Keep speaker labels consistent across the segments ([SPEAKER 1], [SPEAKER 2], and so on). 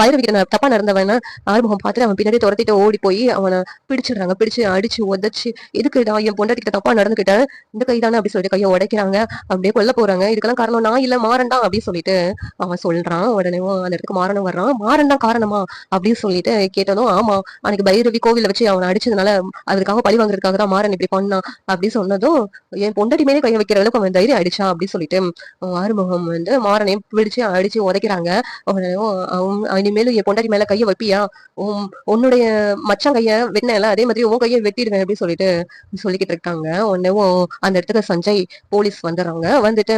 [SPEAKER 1] பைரவிக்கு தப்பா நடந்தவன ஆறுமுகம் பார்த்துட்டு அவன் பின்னாடி துரத்திட்டு ஓடி போய் அவனை பிடிச்சிடுறாங்க. பிடிச்சு அடிச்சு உதச்சு எதுக்கு நான் என் பொண்டாட்டிக்கிட்ட தப்பா நடந்துக்கிட்டேன் இந்த கை தானே அப்படி சொல்லிட்டு கையை உடைக்கிறாங்க. அப்படியே கொல்ல போறாங்க. இதுக்கெல்லாம் காரணம் நான் இல்ல மாறண்டா அப்படின்னு சொல்லிட்டு அவன் சொல்றான். உடனே அந்த இடத்துக்கு மாறணும் வர்றான். மாறண்டா காரணமா அப்படின்னு சொல்லிட்டு கேட்டதும் ஆமா அன்னைக்கு பைரவி கோவில்ல வச்சு அவனை அடிச்சதுனால அதுக்காக பழி வாங்குறதுக்காக தான் மாறன் இப்படி பண்ணான் அப்படின்னு சொன்னதும் என் பொண்டாட்டி மேலே கையை வைக்கிற அளவுக்கு அவன் தைரியம் அடிச்சா அப்படின்னு சொல்லிட்டு ஆறுமுகம் வந்து மாறனையும் பிடிச்சு அடிச்சு உதைக்கிறாங்க. உடனே அவன் இனிமேலும் என் பொண்டாட்டி மேல கையை வைப்பியா? உன்னுடைய மச்சான் கைய வெட்டினல அதே மாதிரி உன் கையை வெட்டிடுவேன் அப்படின்னு சொல்லிட்டு சொல்லிக்கிட்டு இருக்காங்க. உடனேவும் அந்த இடத்துக்கு சஞ்சய் போலீஸ் வந்துடுறாங்க. வந்துட்டு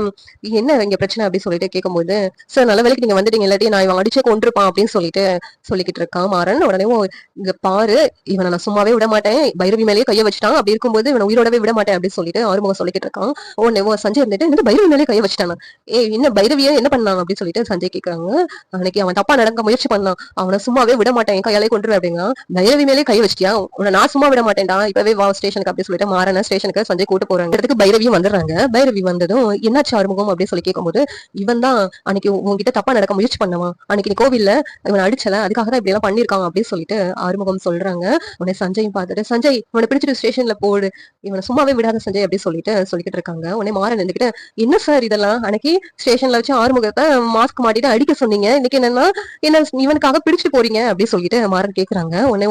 [SPEAKER 1] என்ன இங்க பிரச்சனை அப்படின்னு சொல்லிட்டு கேட்கும்போது சார் நல்ல வேலைக்கு நீங்க வந்துட்டீங்க இல்லாட்டி நான் இவன் அடிச்சே கொண்டிருப்பான் அப்படின்னு சொல்லிட்டு சொல்லிக்கிட்டு இருக்கான் மாறன். உடனேவும் இங்க பாரு இவனை நான் சும்மாவே விட மாட்டேன். பைரவி மேலேயே கையை வச்சுட்டான். அப்படி இருக்கும்போது இவனை உயிரோடவே விட மாட்டேன் அப்படின்னு சொல்லிட்டு ஆறுமுகம் சொல்லிக்கிட்டு இருக்கான். உடனே சஞ்சய் இருந்துட்டு இந்த பைரவி மேலேயே கையை வச்சுட்டானா? ஏ என்ன பைரவியா? என்ன பண்ணாங்க அப்படின்னு சொல்லிட்டு சஞ்சய் கேட்கறாங்க அன்னைக்கு அவன் தப்பா நடக்க முயற்சி பண்ணான் அவனை சும்மாவே விட மாட்டேன் கையாலே கொண்டுருவேன் அப்படின்னா பைரவி மேலே கை வச்சிட்டியா? உன்னை நான் சும்மா விட மாட்டேன்டா இப்பவே வா ஸ்டேஷனுக்கு அப்படி சொல்லிட்டு மாறன ஸ்டேஷனுக்கு சஞ்சய் கூட்டு போறாங்க. இடத்துக்கு பைரவியும் வந்துடுறாங்க. பைரவி வந்ததும் என்னாச்சு ஆறுமுகம்? அப்படின்னு சொல்லி கேட்கும்போது இவன் தான் அன்னைக்கு உங்ககிட்ட தப்பா நடக்க முயற்சி பண்ணவன். அன்னைக்கு நீ கோவில்ல இவன் அடிச்சல அதுக்காக தான் இப்படி எல்லாம் பண்ணிருக்காங்க அப்படின்னு சொல்லிட்டு ஆறுமுகம் சொல்றாங்க. உடனே சஞ்சயும் பார்த்துட்டு சஞ்சய் இவனை பிடிச்சிட்டு ஸ்டேஷன்ல போடு. இவனை சும்மாவே விடாத சஞ்சய் அப்படின்னு சொல்லிட்டு சொல்லிட்டு இருக்காங்க. உடனே மாறன் இருந்துகிட்டு என்ன சார் இதெல்லாம்? அன்னைக்கு ஸ்டேஷன்ல வச்சு ஆறுமுகத்தை மாஸ்க் மாட்டிட்டு அடிக்க சொன்னீங்க. இன்னைக்கு என்னன்னா என்ன இவனுக்காக பிடிச்சு போறீங்க அப்படின்னு சொல்லிட்டு மாறன் கேக்குறாங்க. உடனே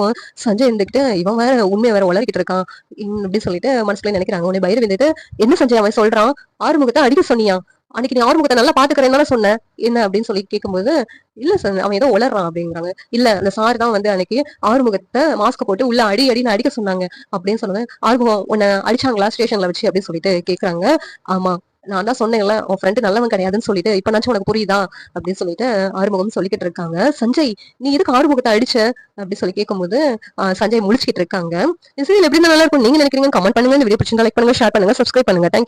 [SPEAKER 1] சஞ்சய் இருந்துகிட்டு இவன் வேற உண்மையை வேற உளறிக்கிட்டு இருக்கான். அப்படின்னு சொல்லிட்டு மனசுல நினைக்கிறாங்க. உடனே பயிர் வந்துட்டு என்ன சஞ்சய் அவன் சொல்றான்? ஆறுமுகத்தை அடிக்க சொன்னியா? அன்னைக்கு நீ ஆறுமுகத்தை நல்லா பாத்துக்கிறேன்னு சொன்னேன் என்ன? அப்படின்னு சொல்லி கேட்கும்போது இல்ல சார் அவன் ஏதோ உளறான் அப்படிங்கிறாங்க. இல்ல அந்த சார் தான் வந்து அன்னைக்கு ஆறுமுகத்தை மாஸ்க் போட்டு உள்ள அடி அடின்னு அடிக்க சொன்னாங்க. அப்படின்னு சொன்னாங்க ஆறுமுகம் உன்னை அடிச்சாங்களா ஸ்டேஷன்ல வச்சு? அப்படின்னு சொல்லிட்டு கேக்குறாங்க. ஆமா நான் தான் சொன்னேன்ல உன் ஃப்ரெண்டு நல்லவன் கிடையாதுன்னு சொல்லிட்டு இப்போ நாச்சும் உனக்கு புரியுதா? அப்படின்னு சொல்லிட்டு ஆறுமுகம் சொல்லிக்கிட்டு இருக்காங்க. சஞ்சய் நீ எதுக்கு ஆறுமுகத்தை அடிச்ச? அப்படின்னு சொல்லி கேட்கும்போது சஞ்சய் முழிச்சுக்கிட்டு இருக்காங்க. இது எப்படி நல்லா இருக்கும்? நீங்க நினைக்கிறீங்க கமெண்ட் பண்ணுங்க. இந்த வீடியோ பிடிச்சிருந்தா லைக் பண்ணுங்க ஷேர் பண்ணுங்க சப்ஸ்கிரைப் பண்ணுங்க. தேங்க்யூ